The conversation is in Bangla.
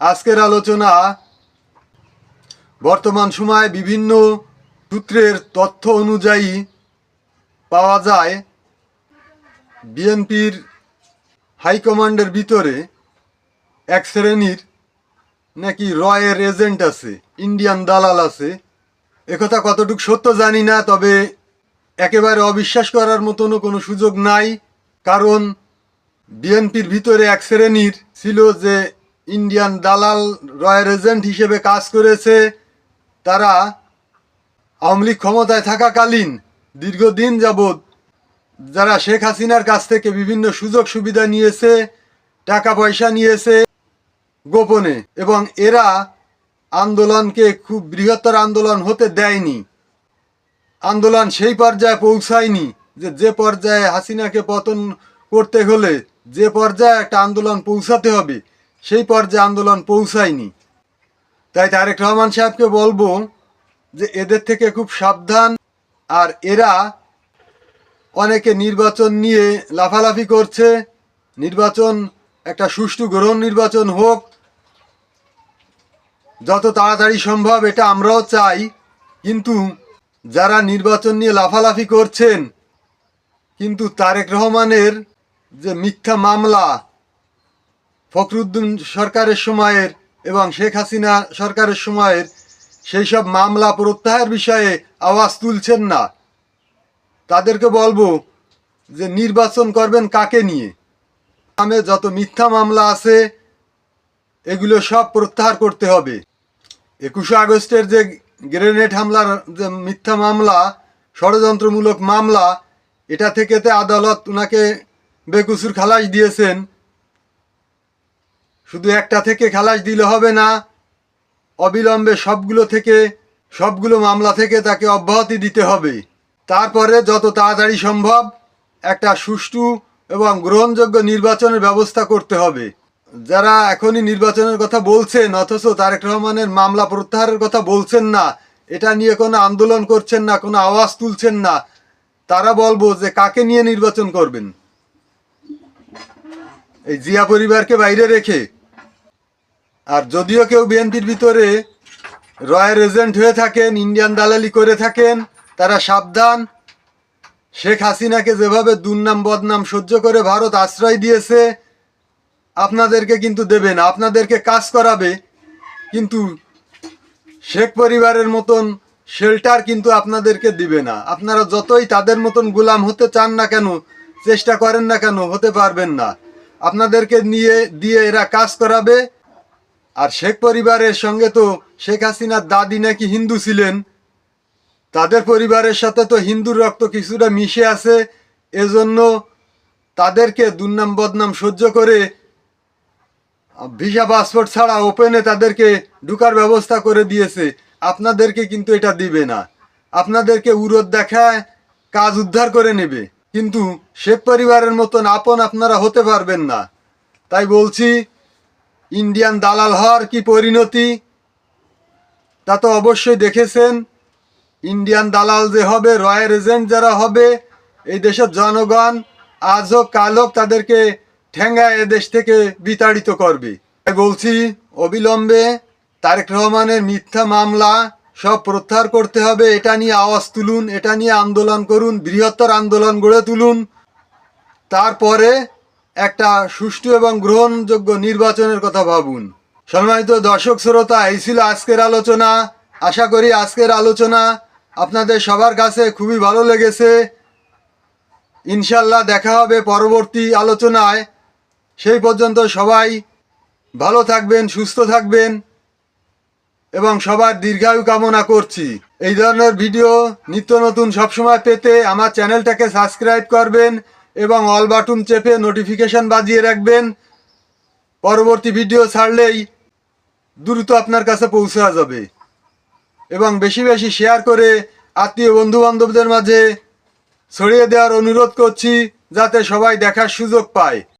আজকের আলোচনা বর্তমান সময়ে বিভিন্ন সূত্রের তথ্য অনুযায়ী পাওয়া যায়। বিএনপির হাইকমান্ডের ভিতরে এক শ্রেণির নাকি রয়ের এজেন্ট আছে, ইন্ডিয়ান দালাল আছে। একথা কতটুকু সত্য জানি না, তবে একেবারে অবিশ্বাস করার মতনও কোনো সুযোগ নাই, কারণ বিএনপির ভিতরে এক শ্রেণির ছিল যে ইন্ডিয়ান দালাল রয়্যাল এজেন্ট হিসেবে কাজ করেছে, তারা আওয়ামী লীগ ক্ষমতায় থাকাকালীন দীর্ঘদিন যাবৎ যারা শেখ হাসিনার কাছ থেকে বিভিন্ন সুযোগ সুবিধা নিয়েছে, টাকা পয়সা নিয়েছে গোপনে এবং এরা আন্দোলনকে খুব বৃহত্তর আন্দোলন হতে দেয়নি। আন্দোলন সেই পর্যায়ে পৌঁছায়নি যে যে পর্যায়ে হাসিনাকে পতন করতে হলে যে পর্যায়ে একটা আন্দোলন পৌঁছাতে হবে। সেই পর্যায়ে আন্দোলন পৌঁছায়নি। তাই তারেক রহমান সাহেবকে বলব যে এদের থেকে খুব সাবধান আর এরা অনেকে নির্বাচন নিয়ে লাফালাফি করছে। নির্বাচন, একটা সুষ্ঠু গ্রহণ নির্বাচন হোক। যত তাড়াতাড়ি সম্ভব এটা আমরাও চাই। কিন্তু যারা নির্বাচন নিয়ে লাফালাফি করছেন, কিন্তু তারেক রহমানের যে মিথ্যা মামলা ফখরুদ্দিন সরকারের সময়ের এবং শেখ হাসিনা সরকারের সময়ের সেই সব মামলা প্রত্যাহার বিষয়ে আওয়াজ তুলছেন না। তাদেরকে বলব যে নির্বাচন করবেন কাকে নিয়ে? নামে যত মিথ্যা মামলা আছে, এগুলো সব প্রত্যাহার করতে হবে। একুশে আগস্টের যে গ্রেনেড হামলার যে মিথ্যা মামলা, ষড়যন্ত্রমূলক মামলা, এটা থেকে তে আদালত ওনাকে বেকুসুর খালাস দিয়েছেন। শুধু একটা থেকে খালাস দিলে হবে না। অবিলম্বে সবগুলো থেকে, সবগুলো মামলা থেকে তাকে অব্যাহতি দিতে হবে। তারপরে যত তাড়াতাড়ি সম্ভব একটা সুষ্ঠু এবং গ্রহণযোগ্য নির্বাচনের ব্যবস্থা করতে হবে। যারা এখনই নির্বাচনের কথা বলছেন, অথচ তারেক রহমানের মামলা প্রত্যাহারের কথা বলছেন না, এটা নিয়ে কোনো আন্দোলন করছেন না, কোনো আওয়াজ তুলছেন না, তারা বলব যে কাকে নিয়ে নির্বাচন করবেন? এই জিয়া পরিবারকে বাইরে রেখে আর যদিও কেউ বিএনপির ভিতরে রয়্যাল এজেন্ট হয়ে থাকেন, ইন্ডিয়ান দালালি করে থাকেন, তারা সাবধান। শেখ হাসিনাকে যেভাবে দুর্নাম, বদনাম সহ্য করে ভারত আশ্রয় দিয়েছে, আপনাদেরকে কিন্তু দেবে না, আপনাদেরকে কাজ করাবে। কিন্তু শেখ পরিবারের মতন শেল্টার কিন্তু আপনাদেরকে দিবে না। আপনারা যতই তাদের মতন গোলাম হতে চান না কেন, চেষ্টা করেন না কেন, হতে পারবেন না। আপনাদেরকে নিয়ে, দিয়ে এরা কাজ করাবে। আর শেখ পরিবারের সঙ্গে তো শেখ হাসিনার দাদি নাকি হিন্দু ছিলেন, তাদের পরিবারের সাথে তো হিন্দুর রক্ত কিছুটা মিশে আছে, এজন্য তাদেরকে দুর্নাম বদনাম সহ্য করে ভিসা পাসপোর্ট ছাড়া ওপেনে তাদেরকে ঢুকার ব্যবস্থা করে দিয়েছে। আপনাদেরকে কিন্তু এটা দিবে না। আপনাদেরকে উরোদ দেখায় কাজ উদ্ধার করে নেবে। কিন্তু শেখ পরিবারের মতন আপন আপনারা হতে পারবেন না। তাই বলছি ইন্ডিয়ান দালাল হওয়ার কি পরিণতি? তা তো অবশ্যই দেখেছেন। ইন্ডিয়ান দালাল যে হবে রয়্যাল এজেন্ট যারা হবে, এই দেশের জনগণ আজ হোক কাল হোক তাদেরকে ঠেঙ্গায় এ দেশ থেকে বিতাড়িত করবে। বলছি, অবিলম্বে তারেক রহমানের মিথ্যা মামলা সব প্রত্যাহার করতে হবে। এটা নিয়ে আওয়াজ তুলুন, এটা নিয়ে আন্দোলন করুন, বৃহত্তর আন্দোলন গড়ে তুলুন। তারপরে একটা সুষ্ঠু এবং গ্রহণযোগ্য নির্বাচনের কথা ভাবুন। সম্মানিত দর্শক শ্রোতা, এই ছিল আজকের আলোচনা। আশা করি আজকের আলোচনা আপনাদের সবার কাছে খুবই ভালো লেগেছে। ইনশাল্লাহ দেখা হবে পরবর্তী আলোচনায়। সেই পর্যন্ত সবাই ভালো থাকবেন, সুস্থ থাকবেন এবং সবার দীর্ঘায়ু কামনা করছি। এই ধরনের ভিডিও নিত্য নতুন সবসময় পেতে আমার চ্যানেলটাকে সাবস্ক্রাইব করবেন। এবং অল বাটন চেপে নোটিফিকেশান বাজিয়ে রাখবেন। পরবর্তী ভিডিও ছাড়লেই দ্রুত আপনার কাছে পৌঁছা যাবে। এবং বেশি বেশি শেয়ার করে আত্মীয় বন্ধুবান্ধবদের মাঝে ছড়িয়ে দেওয়ার অনুরোধ করছি, যাতে সবাই দেখার সুযোগ পায়।